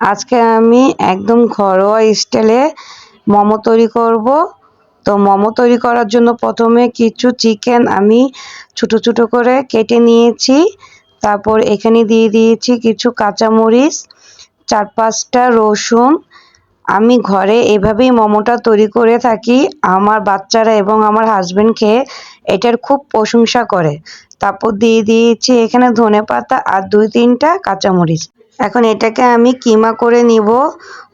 আজকে আমি একদম ঘরোয়া স্টাইলে মোমো তৈরি করব। তো মোমো তৈরি করার জন্য প্রথমে কিছু চিকেন আমি ছোট ছোট করে কেটে নিয়েছি। তারপর এখানে দিয়ে দিয়েছি কিছু কাঁচামরিচ, চার পাঁচটা রসুন। আমি ঘরে এভাবেই মোমোটা তৈরি করে থাকি। আমার বাচ্চারা এবং আমার হাজবেন্ড খেয়ে এটার খুব প্রশংসা করে। তারপর দিয়ে দিয়েছি এখানে ধনে পাতা আর দুই তিনটা কাঁচামরিচ। এখন এটাকে আমি কিমা করে নিব।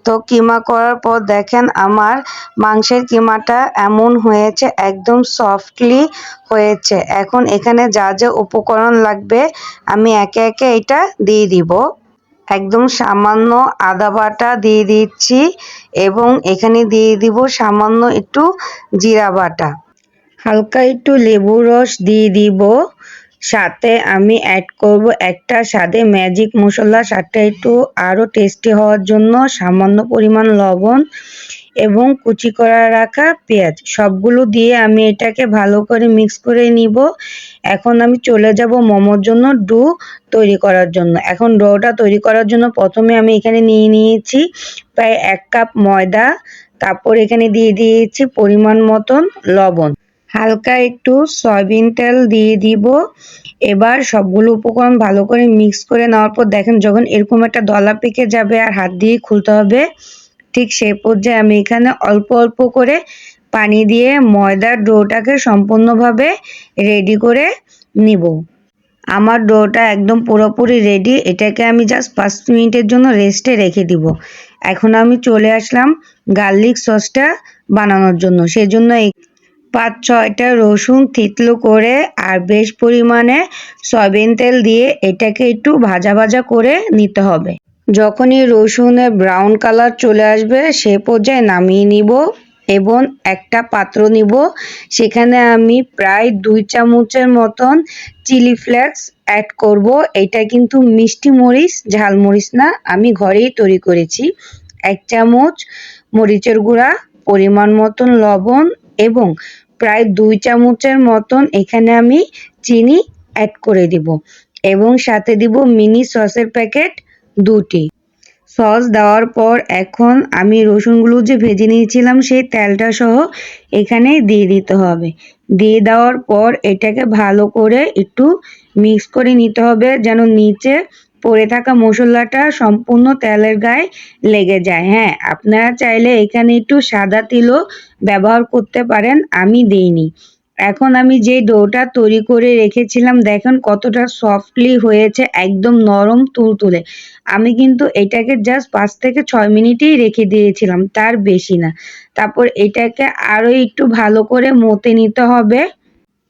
তো কিমা করার পর দেখেন আমার মাংসের কিমাটা এমন হয়েছে, একদম সফটলি হয়েছে। এখন এখানে যা যা উপকরণ লাগবে, আমি একে একে এটা দিয়ে দিব। একদম সামান্য আদা বাটা দিয়ে দিচ্ছি এবং এখানে দিয়ে দিব সামান্য একটু জিরা বাটা। হালকা একটু লেবু রস দিয়ে দিব। সাথে আমি অ্যাড করব একটা স্বাদে ম্যাজিক মশলা স্বাদটা একটু আরও টেস্টি হওয়ার জন্য সামান্য পরিমাণ লবণ এবং কুচি করা রাখা পেঁয়াজ। সবগুলো দিয়ে আমি এটাকে ভালো করে মিক্স করে নিব। এখন আমি চলে যাব মোমোর জন্য ডু তৈরি করার জন্য। এখন ডোটা তৈরি করার জন্য প্রথমে আমি এখানে নিয়ে নিয়েছি প্রায় এক কাপ ময়দা, তারপর এখানে দিয়ে দিয়েছি পরিমাণ মতন লবণ। হালকা একটু সয়াবিন তেল দিয়ে দিব। এবার সবগুলো উপকরণ ভালো করে মিক্স করে নেওয়ার পর দেখেন যখন এরকম একটা দলা পেকে যাবে আর হাত দিয়ে খুলতে হবে, ঠিক সেই পর্যায়ে আমি এখানে অল্প অল্প করে পানি দিয়ে ময়দার ডোটাকে সম্পূর্ণভাবে রেডি করে নিব। আমার ডোটা একদম পুরোপুরি রেডি এটাকে আমি জাস্ট পাঁচ মিনিটের জন্য রেস্টে রেখে দিব। এখন আমি চলে আসলাম গার্লিক সসটা বানানোর জন্য। সেজন্য পাঁচ ছয়টা রসুন থিতলো করে আর বেশ পরিমাণে সয়াবিন তেল দিয়ে এটাকে একটু ভাজা ভাজা করে নিতে হবে। যখনই রসুনের ব্রাউন কালার চলে আসবে সে পর্যায়ে নামিয়ে নিব এবং একটা পাত্র নিব। সেখানে আমি প্রায় দুই চামচের মতন চিলি ফ্লেক্স অ্যাড করব। এটা কিন্তু মিষ্টি মরিচ, ঝাল মরিচ না, আমি ঘরেই তৈরি করেছি। এক চামচ মরিচের গুঁড়া, পরিমাণ মতন লবণ এবং প্রায় দুই চামচের মতন এখানে আমি চিনি অ্যাড করে দিব। এবং সাথে দিব মিনি সসের প্যাকেট দুটি। সস দেওয়ার পর এখন আমি রসুনগুলো যে ভেজে নিয়েছিলাম সেই তেলটা সহ এখানে দিয়ে দিতে হবে। দিয়ে দেওয়ার পর এটাকে ভালো করে একটু মিক্স করে নিতে হবে যেন নিচে পড়ে থাকা মশলাটা সম্পূর্ণ তেলের গায়ে লেগে যায়। হ্যাঁ আপনারা চাইলে এখানে একটু সাদা তিলও ব্যবহার করতে পারেন, আমি দিইনি। এখন আমি যে ডোটা তৈরি করে রেখেছিলাম, দেখেন কতটা সফটলি হয়েছে, একদম নরম তুলতুলে। আমি কিন্তু এটাকে জাস্ট পাঁচ থেকে ছয় মিনিটেই রেখে দিয়েছিলাম, তার বেশি না। তারপর এটাকে আরও একটু ভালো করে মতে নিতে হবে।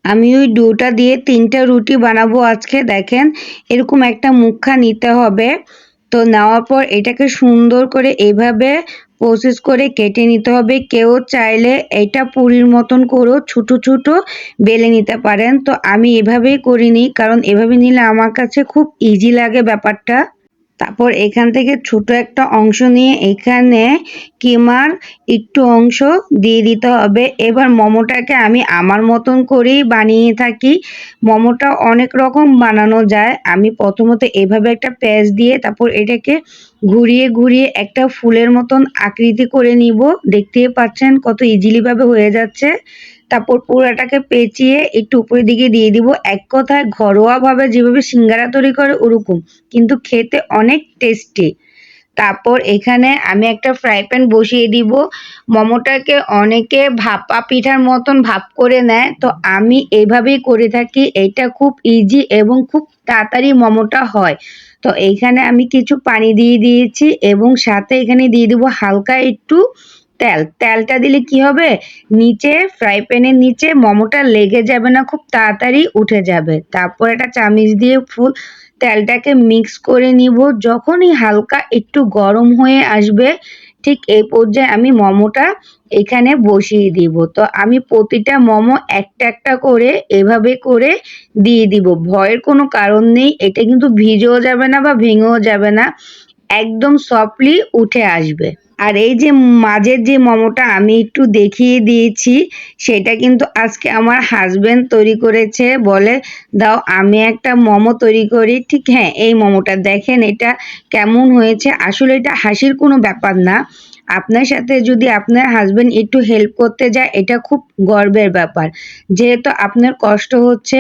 আমি ওই ডোটা দিয়ে তিনটা রুটি বানাবো আজকে, দেখেন। এরকম একটা মুখা নিতে হবে। তো নেওয়ার পর এটাকে সুন্দর করে এভাবে প্রসেস করে কেটে নিতে হবে। কেউ চাইলে এটা পুরীর মতন করেও ছোট ছোট বেলে নিতে পারেন। তো আমি এভাবেই করিনি, কারণ এভাবে নিলে আমার কাছে খুব ইজি লাগে ব্যাপারটা। তারপর এখান থেকে ছোট একটা অংশ নিয়ে এখানে কিমার একটু অংশ দিয়ে দিতে হবে। এবার মোমোটাকে আমি আমার মতন করেই বানিয়ে থাকি। মোমোটা অনেক রকম বানানো যায়। আমি প্রথমত এভাবে একটা প্যাঁচ দিয়ে তারপর এটাকে ঘুরিয়ে ঘুরিয়ে একটা ফুলের মতন আকৃতি করে নিব। দেখতেই পাচ্ছেন কত ইজিলিভাবে হয়ে যাচ্ছে। তারপর পুরাটাকে পেঁচিয়ে একটু উপরের দিকে দিয়ে দিব। এক কথায় ঘরোয়াভাবে যেভাবে সিঙ্গারা তৈরি করে ওরকম, কিন্তু খেতে অনেক টেস্টি তারপর এখানে আমি একটা ফ্রাই প্যান বসিয়ে দিব। মোমোটাকে অনেকে ভাপা পিঠার মতন ভাপ করে নেয়, তো আমি এইভাবেই করে থাকি। এটা খুব ইজি এবং খুব তাড়াতাড়ি মোমোটা হয়। তো এইখানে আমি কিছু পানি দিয়ে দিয়েছি এবং সাথে এখানে দিয়ে দিব হালকা একটু তেল। তেলটা দিলে কি হবে? নিচে ফ্রাই প্যানের নিচে মোমোটা লেগে যাবে না, খুব তাড়াতাড়ি উঠে যাবে। তারপর একটা চামিচ দিয়ে ফুল তেলটাকে মিক্স করে নিব। যখনই হালকা একটু গরম হয়ে আসবে, ঠিক এই পর্যায়ে আমি মোমোটা এখানে বসিয়ে দিব। তো আমি প্রতিটা মোমো একটা একটা করে এভাবে করে দিয়ে দিব। ভয়ের কোনো কারণ নেই। এটা কিন্তু ভিজেও যাবে না বা ভেঙেও যাবে না। একদম সফটলি উঠে আসবে। আর এই যে মাঝের যে মোমোটা আমি একটু দেখিয়ে দিয়েছি, সেটা কিন্তু আজকে আমার হাজব্যান্ড তৈরি করেছে বলে, দাও, আমি একটা মোমো তৈরি করি। ঠিক হ্যাঁ এই মোমোটা দেখেন এটা কেমন হয়েছে। আসলে এটা হাসির কোনো ব্যাপার না। আপনার সাথে যদি আপনার হাজবেন্ড একটু হেল্প করতে যায়, এটা খুব গর্বের ব্যাপার। যেহেতু আপনার কষ্ট হচ্ছে,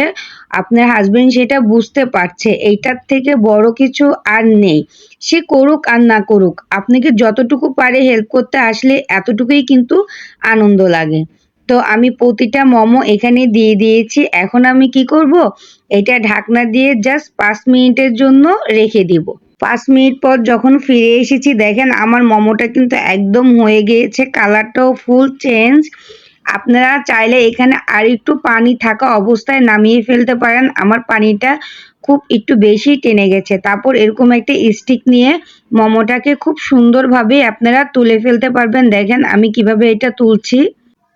আপনার হাজবেন্ড সেটা বুঝতে পারছে, এইটার থেকে বড় কিছু আর নেই। সে করুক আর না করুক, আপনাকে যতটুকু পারে হেল্প করতে আসলে এতটুকুই কিন্তু আনন্দ লাগে। তো আমি প্রতিটা মোমো এখানে দিয়ে দিয়েছি, এখন আমি কি করব? এটা ঢাকনা দিয়ে জাস্ট পাঁচ মিনিটের জন্য রেখে দিব। পাঁচ মিনিট পর যখন ফিরে এসেছি, দেখেন আমার মোমোটা কিন্তু একদম হয়ে গিয়েছে, কালারটাও ফুল চেঞ্জ। আপনারা চাইলে এখানে আর একটু পানি থাকা অবস্থায় নামিয়ে ফেলতে পারেন। আমার পানিটা খুব একটু বেশি টেনে গেছে। তারপর এরকম একটা স্টিক নিয়ে মোমোটাকে খুব সুন্দরভাবে আপনারা তুলে ফেলতে পারবেন। দেখেন আমি কীভাবে এটা তুলছি।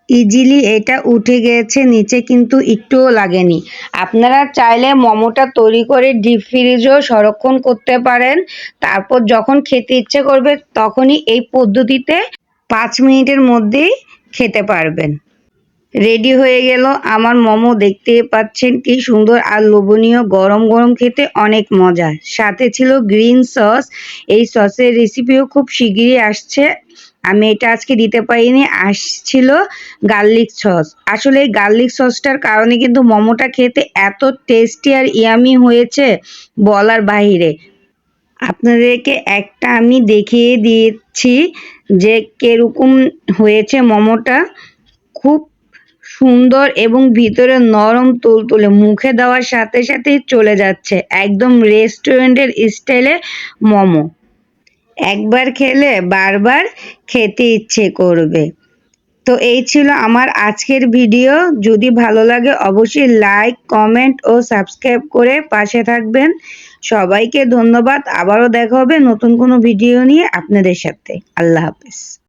ইজিলি এটা উঠে গেছে, নিচে কিন্তু একটুও লাগেনি। আপনারা চাইলে মোমোটা তৈরি করে ডিপ ফ্রিজও সংরক্ষণ করতে পারেন। তারপর যখন খেতে ইচ্ছে করবে, তখনই এই পদ্ধতিতে পাঁচ মিনিটের মধ্যেই খেতে পারবেন। রেডি হয়ে গেল আমার মোমো দেখতে পাচ্ছেন কি সুন্দর আর লোভনীয় গরম গরম খেতে অনেক মজা। সাথে ছিল গ্রিন সস, এই সসের রেসিপিও খুব শিগগিরই আসছে। আমি এটা আজকে দিতে পারিনি, আসছিল গার্লিক সস আসলে এই গার্লিক সসটার কারণে কিন্তু মোমোটা খেতে এত টেস্টি আর ইয়ামি হয়েছে বলার বাহিরে। আপনাদেরকে একটা আমি দেখিয়ে দিয়েছি যে কীরকম হয়েছে মোমোটা। খুব সুন্দর এবং ভিতরে নরম তুলতুলে, মুখে দেওয়ার সাথে সাথেই চলে যাচ্ছে। একদম রেস্টুরেন্টের স্টাইলে মোমো। একবার খেলে বারবার খেতে ইচ্ছে করবে। তো এই ছিল আমার আজকের ভিডিও। যদি ভালো লাগে অবশ্যই লাইক কমেন্ট ও সাবস্ক্রাইব করে পাশে থাকবেন। সবাইকে ধন্যবাদ। আবারও দেখা হবে নতুন কোনো ভিডিও নিয়ে আপনাদের সাথে। আল্লাহ হাফেজ।